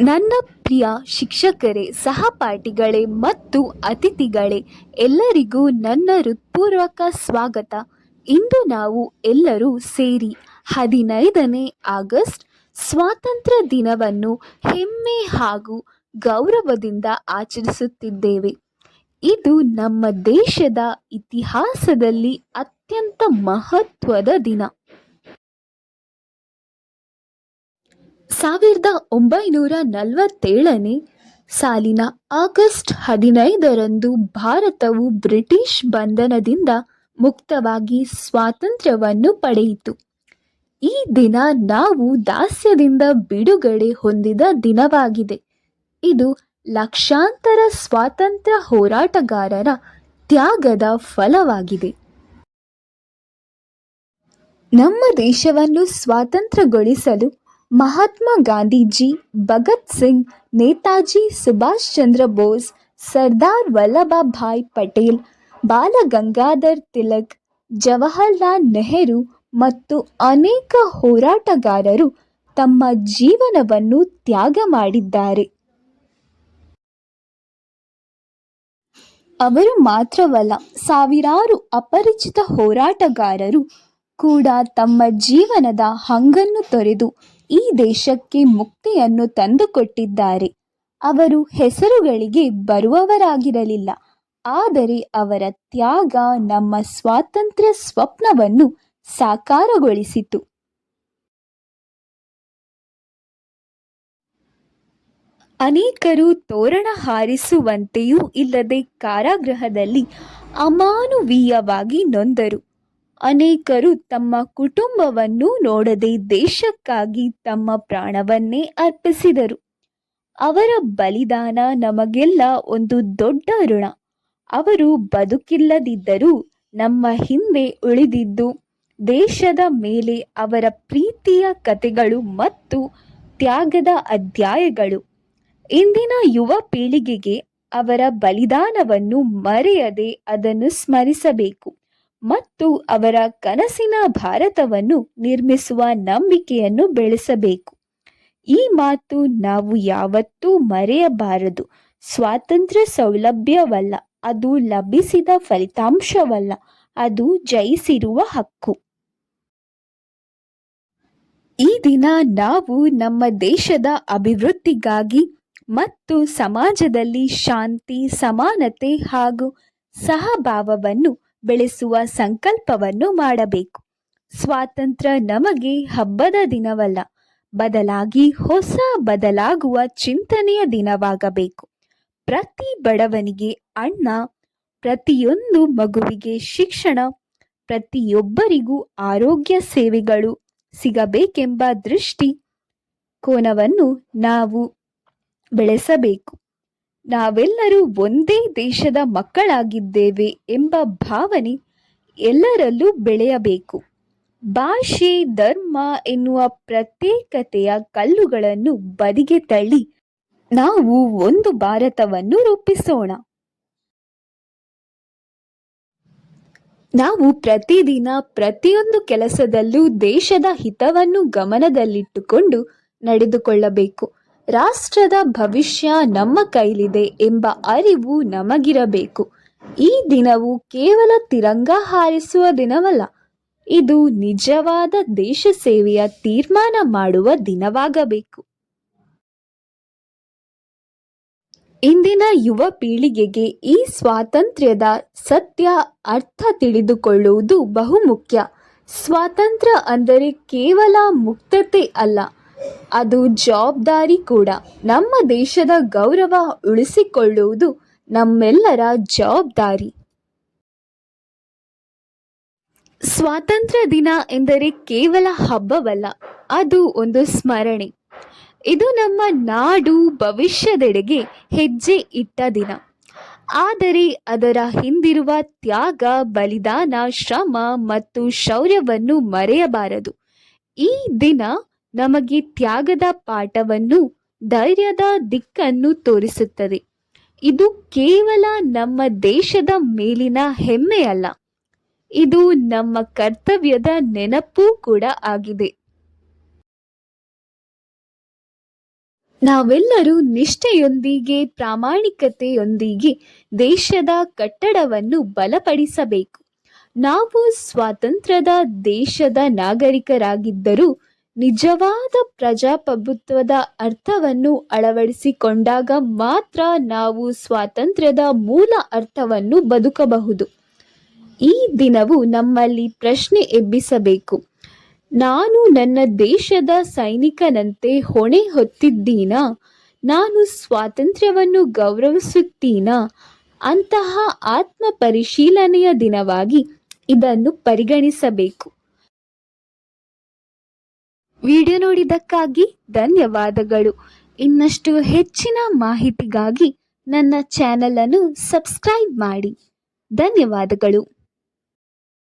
ನನ್ನ ಪ್ರಿಯ ಶಿಕ್ಷಕರೇ, ಸಹಪಾಠಿಗಳೇ ಮತ್ತು ಅತಿಥಿಗಳೇ, ಎಲ್ಲರಿಗೂ ನನ್ನ ಹೃತ್ಪೂರ್ವಕ ಸ್ವಾಗತ. ಇಂದು ನಾವು ಎಲ್ಲರೂ ಸೇರಿ ಹದಿನೈದನೇ ಆಗಸ್ಟ್ ಸ್ವಾತಂತ್ರ್ಯ ದಿನವನ್ನು ಹೆಮ್ಮೆ ಹಾಗೂ ಗೌರವದಿಂದ ಆಚರಿಸುತ್ತಿದ್ದೇವೆ. ಇದು ನಮ್ಮ ದೇಶದ ಇತಿಹಾಸದಲ್ಲಿ ಅತ್ಯಂತ ಮಹತ್ವದ ದಿನ. ಸಾವಿರದ ಒಂಬೈನೂರ ನಲವತ್ತೇಳನೇ ಸಾಲಿನ ಆಗಸ್ಟ್ ಹದಿನೈದರಂದು ಭಾರತವು ಬ್ರಿಟಿಷ್ ಬಂಧನದಿಂದ ಮುಕ್ತವಾಗಿ ಸ್ವಾತಂತ್ರ್ಯವನ್ನು ಪಡೆಯಿತು. ಈ ದಿನ ನಾವು ದಾಸ್ಯದಿಂದ ಬಿಡುಗಡೆ ಹೊಂದಿದ ದಿನವಾಗಿದೆ. ಇದು ಲಕ್ಷಾಂತರ ಸ್ವಾತಂತ್ರ್ಯ ಹೋರಾಟಗಾರರ ತ್ಯಾಗದ ಫಲವಾಗಿದೆ. ನಮ್ಮ ದೇಶವನ್ನು ಸ್ವಾತಂತ್ರ್ಯಗೊಳಿಸಲು ಮಹಾತ್ಮ ಗಾಂಧೀಜಿ, ಭಗತ್ ಸಿಂಗ್, ನೇತಾಜಿ ಸುಭಾಷ್ ಚಂದ್ರ ಬೋಸ್, ಸರ್ದಾರ್ ವಲ್ಲಭಭಾಯ್ ಪಟೇಲ್, ಬಾಲ ಗಂಗಾಧರ್ ತಿಲಕ್, ಜವಾಹರ್ಲಾಲ್ ನೆಹರು ಮತ್ತು ಅನೇಕ ಹೋರಾಟಗಾರರು ತಮ್ಮ ಜೀವನವನ್ನು ತ್ಯಾಗ ಮಾಡಿದ್ದಾರೆ. ಅವರು ಮಾತ್ರವಲ್ಲ, ಸಾವಿರಾರು ಅಪರಿಚಿತ ಹೋರಾಟಗಾರರು ಕೂಡ ತಮ್ಮ ಜೀವನದ ಹಂಗನ್ನು ತೊರೆದು ಈ ದೇಶಕ್ಕೆ ಮುಕ್ತಿಯನ್ನು ತಂದುಕೊಟ್ಟಿದ್ದಾರೆ. ಅವರು ಹೆಸರುಗಳಿಗೆ ಬರುವವರಾಗಿರಲಿಲ್ಲ. ಆದರೆ ಅವರ ತ್ಯಾಗ ನಮ್ಮ ಸ್ವಾತಂತ್ರ್ಯ ಸ್ವಪ್ನವನ್ನು ಸಾಕಾರಗೊಳಿಸಿತು. ಅನೇಕರು ತೋರಣ ಹಾರಿಸುವಂತೆಯೂ ಇಲ್ಲದೆ ಕಾರಾಗೃಹದಲ್ಲಿ ಅಮಾನವೀಯವಾಗಿ ನೊಂದರು. ಅನೇಕರು ತಮ್ಮ ಕುಟುಂಬವನ್ನು ನೋಡದೆ ದೇಶಕ್ಕಾಗಿ ತಮ್ಮ ಪ್ರಾಣವನ್ನೇ ಅರ್ಪಿಸಿದರು. ಅವರ ಬಲಿದಾನ ನಮಗೆಲ್ಲ ಒಂದು ದೊಡ್ಡ ಋಣ. ಅವರು ಬದುಕಿಲ್ಲದಿದ್ದರೂ ನಮ್ಮ ಹಿಂದೆ ಉಳಿದಿದ್ದು, ದೇಶದ ಮೇಲೆ ಅವರ ಪ್ರೀತಿಯ ಕಥೆಗಳು ಮತ್ತು ತ್ಯಾಗದ ಅಧ್ಯಾಯಗಳು. ಇಂದಿನ ಯುವ ಪೀಳಿಗೆಗೆ ಅವರ ಬಲಿದಾನವನ್ನು ಮರೆಯದೆ ಅದನ್ನು ಸ್ಮರಿಸಬೇಕು. ಮತ್ತು ಅವರ ಕನಸಿನ ಭಾರತವನ್ನು ನಿರ್ಮಿಸುವ ನಂಬಿಕೆಯನ್ನು ಬೆಳೆಸಬೇಕು. ಈ ಮಾತು ನಾವು ಯಾವತ್ತೂ ಮರೆಯಬಾರದು. ಸ್ವಾತಂತ್ರ್ಯ ಸೌಲಭ್ಯವಲ್ಲ, ಅದು ಲಭಿಸಿದ ಫಲಿತಾಂಶವಲ್ಲ, ಅದು ಜಯಿಸಿರುವ ಹಕ್ಕು. ಈ ದಿನ ನಾವು ನಮ್ಮ ದೇಶದ ಅಭಿವೃದ್ಧಿಗಾಗಿ ಮತ್ತು ಸಮಾಜದಲ್ಲಿ ಶಾಂತಿ, ಸಮಾನತೆ ಹಾಗೂ ಸಹಭಾವವನ್ನು ಬೆಳೆಸುವ ಸಂಕಲ್ಪವನ್ನು ಮಾಡಬೇಕು. ಸ್ವಾತಂತ್ರ್ಯ ನಮಗೆ ಹಬ್ಬದ ದಿನವಲ್ಲ. ಬದಲಾಗಿ ಹೊಸ ಬದಲಾಗುವ ಚಿಂತನೆಯ ದಿನವಾಗಬೇಕು. ಪ್ರತಿ ಬಡವನಿಗೆ ಅಣ್ಣ, ಪ್ರತಿಯೊಂದು ಮಗುವಿಗೆ ಶಿಕ್ಷಣ, ಪ್ರತಿಯೊಬ್ಬರಿಗೂ ಆರೋಗ್ಯ ಸೇವೆಗಳು ಸಿಗಬೇಕೆಂಬ ದೃಷ್ಟಿ ಕೋನವನ್ನು ನಾವು ಬೆಳೆಸಬೇಕು. ನಾವೆಲ್ಲರೂ ಒಂದೇ ದೇಶದ ಮಕ್ಕಳಾಗಿದ್ದೇವೆ ಎಂಬ ಭಾವನೆ ಎಲ್ಲರಲ್ಲೂ ಬೆಳೆಯಬೇಕು. ಭಾಷೆ, ಧರ್ಮ ಎನ್ನುವ ಪ್ರತ್ಯೇಕತೆಯ ಕಲ್ಲುಗಳನ್ನು ಬದಿಗೆ ತಳ್ಳಿ ನಾವು ಒಂದು ಭಾರತವನ್ನು ರೂಪಿಸೋಣ. ನಾವು ಪ್ರತಿದಿನ ಪ್ರತಿಯೊಂದು ಕೆಲಸದಲ್ಲೂ ದೇಶದ ಹಿತವನ್ನು ಗಮನದಲ್ಲಿಟ್ಟುಕೊಂಡು ನಡೆದುಕೊಳ್ಳಬೇಕು. ರಾಷ್ಟ್ರದ ಭವಿಷ್ಯ ನಮ್ಮ ಕೈಲಿದೆ ಎಂಬ ಅರಿವು ನಮಗಿರಬೇಕು. ಈ ದಿನವು ಕೇವಲ ತಿರಂಗ ಹಾರಿಸುವ ದಿನವಲ್ಲ, ಇದು ನಿಜವಾದ ದೇಶ ಸೇವೆಯ ತೀರ್ಮಾನ ಮಾಡುವ ದಿನವಾಗಬೇಕು. ಇಂದಿನ ಯುವ ಪೀಳಿಗೆಗೆ ಈ ಸ್ವಾತಂತ್ರ್ಯದ ಸತ್ಯ ಅರ್ಥ ತಿಳಿದುಕೊಳ್ಳುವುದು ಬಹುಮುಖ್ಯ. ಸ್ವಾತಂತ್ರ್ಯ ಅಂದರೆ ಕೇವಲ ಮುಕ್ತತೆ ಅಲ್ಲ ಅದು ಜವಾಬ್ದಾರಿ ಕೂಡ. ನಮ್ಮ ದೇಶದ ಗೌರವ ಉಳಿಸಿಕೊಳ್ಳುವುದು ನಮ್ಮೆಲ್ಲರ ಜವಾಬ್ದಾರಿ. ಸ್ವಾತಂತ್ರ್ಯ ದಿನ ಎಂದರೆ ಕೇವಲ ಹಬ್ಬವಲ್ಲ, ಅದು ಒಂದು ಸ್ಮರಣೆ. ಇದು ನಮ್ಮ ನಾಡು ಭವಿಷ್ಯದೆಡೆಗೆ ಹೆಜ್ಜೆ ಇಟ್ಟ ದಿನ. ಆದರೆ ಅದರ ಹಿಂದಿರುವ ತ್ಯಾಗ, ಬಲಿದಾನ, ಶ್ರಮ ಮತ್ತು ಶೌರ್ಯವನ್ನು ಮರೆಯಬಾರದು. ಈ ದಿನ ನಮಗೆ ತ್ಯಾಗದ ಪಾಠವನ್ನು ಧೈರ್ಯದ ದಿಕ್ಕನ್ನು ತೋರಿಸುತ್ತದೆ. ಇದು ಕೇವಲ ನಮ್ಮ ದೇಶದ ಮೇಲಿನ ಹೆಮ್ಮೆಯಲ್ಲ. ಇದು ನಮ್ಮ ಕರ್ತವ್ಯದ ನೆನಪೂ ಕೂಡ ಆಗಿದೆ. ನಾವೆಲ್ಲರೂ ನಿಷ್ಠೆಯೊಂದಿಗೆ, ಪ್ರಾಮಾಣಿಕತೆಯೊಂದಿಗೆ ದೇಶದ ಕಟ್ಟಡವನ್ನು ಬಲಪಡಿಸಬೇಕು. ನಾವು ಸ್ವಾತಂತ್ರ್ಯದ ದೇಶದ ನಾಗರಿಕರಾಗಿದ್ದರೂ ನಿಜವಾದ ಪ್ರಜಾಪ್ರಭುತ್ವದ ಅರ್ಥವನ್ನು ಅಳವಡಿಸಿಕೊಂಡಾಗ ಮಾತ್ರ ನಾವು ಸ್ವಾತಂತ್ರ್ಯದ ಮೂಲ ಅರ್ಥವನ್ನು ಬದುಕಬಹುದು. ಈ ದಿನವು ನಮ್ಮಲ್ಲಿ ಪ್ರಶ್ನೆ ಎಬ್ಬಿಸಬೇಕು. ನಾನು ನನ್ನ ದೇಶದ ಸೈನಿಕನಂತೆ ಹೊಣೆ ಹೊತ್ತಿದ್ದೀನಾ? ನಾನು ಸ್ವಾತಂತ್ರ್ಯವನ್ನು ಗೌರವಿಸುತ್ತೀನಾ? ಅಂತಹ ಆತ್ಮ ಪರಿಶೀಲನೆಯ ದಿನವಾಗಿ ಇದನ್ನು ಪರಿಗಣಿಸಬೇಕು. ವಿಡಿಯೋ ನೋಡಿದ್ದಕ್ಕಾಗಿ ಧನ್ಯವಾದಗಳು. ಇನ್ನಷ್ಟು ಹೆಚ್ಚಿನ ಮಾಹಿತಿಗಾಗಿ ನನ್ನ ಚಾನಲನ್ನು ಸಬ್ಸ್ಕ್ರೈಬ್ ಮಾಡಿ. ಧನ್ಯವಾದಗಳು.